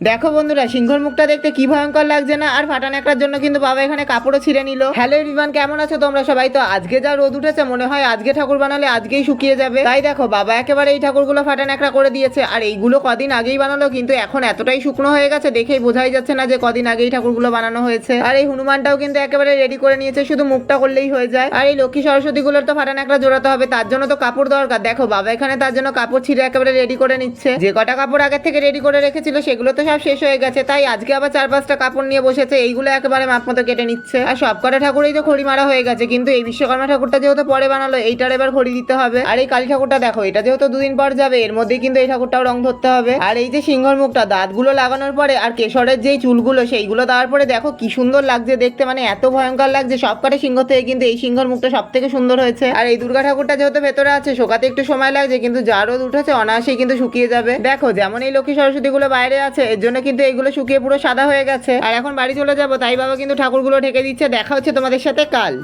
দেখো বন্ধুরা, সিংহর মুখটা দেখতে কি ভয়ঙ্কর লাগছে না? আর ফাটান একটার জন্য কিন্তু বাবা এখানে কাপড়ও ছিঁড়ে নিল। হ্যালো বিমান কেমন আছো তোমরা সবাই? তো আজকে যা রোদ উঠেছে, মনে হয় আজকে ঠাকুর বানালে আজকেই শুকিয়ে যাবে। তাই দেখো, বাবা একেবারে এই ঠাকুরগুলো ফাটান একটা করে দিয়েছে। আর এইগুলো কদিন আগেই বানালো, কিন্তু এখন এতটাই শুকনো হয়ে গেছে, দেখেই বোঝাই যাচ্ছে না যে কদিন আগেই ঠাকুরগুলো বানানো হয়েছে। আর এই হনুমানটাও কিন্তু একেবারে রেডি করে নিয়েছে, শুধু মুখটা করলেই হয়ে যায়। আর এই লক্ষ্মী সরস্বতী গুলোর তো ফাটান একটা জোড়াতে হবে, তার জন্য তো কাপড় দরকার। দেখো, বাবা এখানে তার জন্য কাপড় ছিঁড়ে একেবারে রেডি করে নিচ্ছে। যে কটা কাপড় আগের থেকে রেডি করে রেখেছিল, সেগুলো তো সব শেষ হয়ে গেছে, তাই আজকে আবার চার পাঁচটা কাপড় নিয়ে বসেছে, এইগুলো একেবারে মাপ মতো কেটে নিচ্ছে। আর সব কটা ঠাকুরই তো খড়ি মারা হয়ে গেছে, কিন্তু এই বিশ্বকর্মা ঠাকুরটা যেহেতু পরে বানালো, এইটার এবার খড়ি দিতে হবে। আর এই কালী ঠাকুরটা দেখো, এটা যেহেতু দুদিন পর যাবে, এর মধ্যেই কিন্তু এই ঠাকুরটাও রং ধরতে হবে। আর এই যে সিংহর মুখটা, দাঁতগুলো লাগানোর পরে আর কেশরের যেই চুলগুলো, সেইগুলো দেওয়ার পরে দেখো কি সুন্দর লাগছে দেখতে মানে এত ভয়ঙ্কর লাগছে, সব কটা সিংহ থেকে কিন্তু এই সিংহর মুখটা সব থেকে সুন্দর হয়েছে। আর এই দুর্গা ঠাকুরটা যেহেতু ভেতরে আছে, শোকাতে একটু সময় লাগছে, কিন্তু যা রোদ উঠেছে, অনায়াসেই কিন্তু শুকিয়ে যাবে। দেখো, যেমন এই লক্ষ্মী সরস্বতী গুলো বাইরে আছে এর জন্য কিন্তু এইগুলো শুকিয়ে পুরো সাদা হয়ে গেছে। আর এখন বাড়ি চলে যাব, তাই বাবা কিন্তু ঠাকুরগুলো ঢেকে দিচ্ছে। দেখা হচ্ছে তোমাদের সাথে কাল।